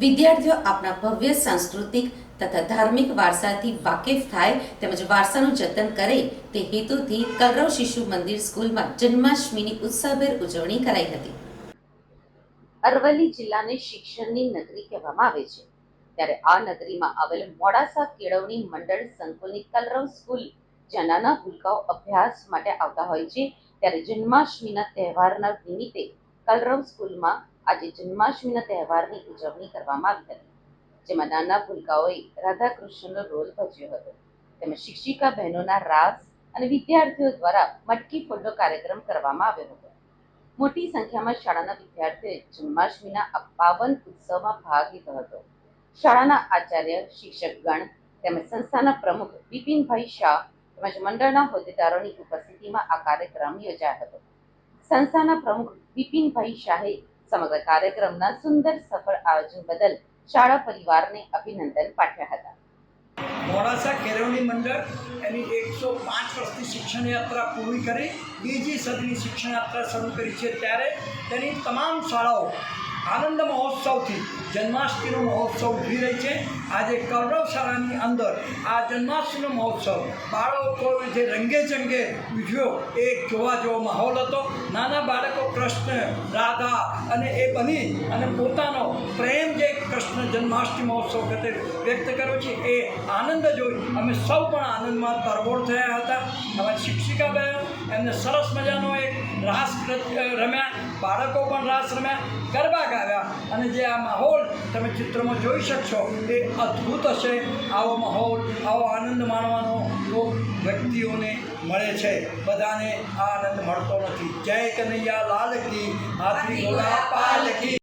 વિદ્યાર્થીઓ આપણા ભવ્ય સાંસ્કૃતિક તથા ધાર્મિક વારસાથી વાકેફ થાય તેમજ વારસાનું જતન કરે તે હેતુથી કલરવ શિશુ મંદિર સ્કૂલમાં જન્માષ્ટમીની ઉત્સાહભેર ઉજવણી કરાઈ હતી. અરવલ્લી જિલ્લાને શિક્ષણની નગરી કહેવામાં આવે છે. ત્યારે આ નગરીમાં આવેલ મોડાસા કેળવણી મંડળ સંકુલની કલરવ સ્કૂલ, જ્યાં નાના ભૂલકાઓ અભ્યાસ માટે આવતા હોય છે, ત્યારે જન્માષ્ટમીના તહેવારના નિમિત્તે કલરવ સ્કૂલમાં આજે જન્માષ્ટમીના તહેવારની ઉજવણી કરવામાં આવી હતી, જેમાં નાના ભૂલકાઓએ રાધા કૃષ્ણનો રોલ ભજવ્યો હતો. તેમજ શિક્ષિકા બહેનોના રાસ અને વિદ્યાર્થીઓ દ્વારા મટકી ફોડનો કાર્યક્રમ કરવામાં આવ્યો હતો. મોટી સંખ્યામાં શાળાના વિદ્યાર્થીઓએ જન્માષ્ટમીના આ પાવન ઉત્સવમાં ભાગ લીધો હતો. શાળાના આચાર્ય, શિક્ષકગણ તેમજ સંસ્થાના પ્રમુખ બિપિનભાઈ શાહ તેમજ મંડળના હોદ્દેદારોની ઉપસ્થિતિમાં આ કાર્યક્રમ યોજાયો હતો. સંસ્થાના પ્રમુખ બિપિનભાઈ શાહે સમગ્ર કાર્યક્રમના સુંદર સફળ આયોજન બદલ શાળા પરિવારને અભિનંદન પાઠવ્યા હતા. મોડાસા કેળવણી મંડળ એની એકસો પાંચ વર્ષની શિક્ષણ યાત્રા પૂરી કરી, બીજી સદીની શિક્ષણ યાત્રા શરૂ કરી છે ત્યારે તેની તમામ શાળાઓ આનંદ મહોત્સવથી, જન્માષ્ટમીનો મહોત્સવ ઊભી રહી છે. આજે કૌરવ શાળાની અંદર આ જન્માષ્ટમીનો મહોત્સવ બાળકો જે રંગે ચંગે ઉજવ્યો એ જોવા જેવો માહોલ હતો. નાના બાળકો કૃષ્ણ, રાધા અને એ બની અને પોતાનો પ્રેમ જે કૃષ્ણ જન્માષ્ટમી મહોત્સવ ખાતે વ્યક્ત કર્યો છે, એ આનંદ જોઈ અમે સૌ પણ આનંદમાં તરબોળ થયા હતા. અમારી શિક્ષિકા બહેન એમને સરસ મજાનો એક રાસ રમ્યા. બાળકો પણ રાસ રમ્યા. ગરબા ગાવ્યા. અને જે આ માહોલ તમે ચિત્રમાં જોઈ શકશો, એ અદ્ભુત હશે. આવો માહોલ, આવો આનંદ માણવાનો તો વ્યક્તિઓને મળે છે. બધાને આ આનંદ મળતો નથી. જય કનૈયા, લાલ કી, હાથી ગોળા પાલ કી.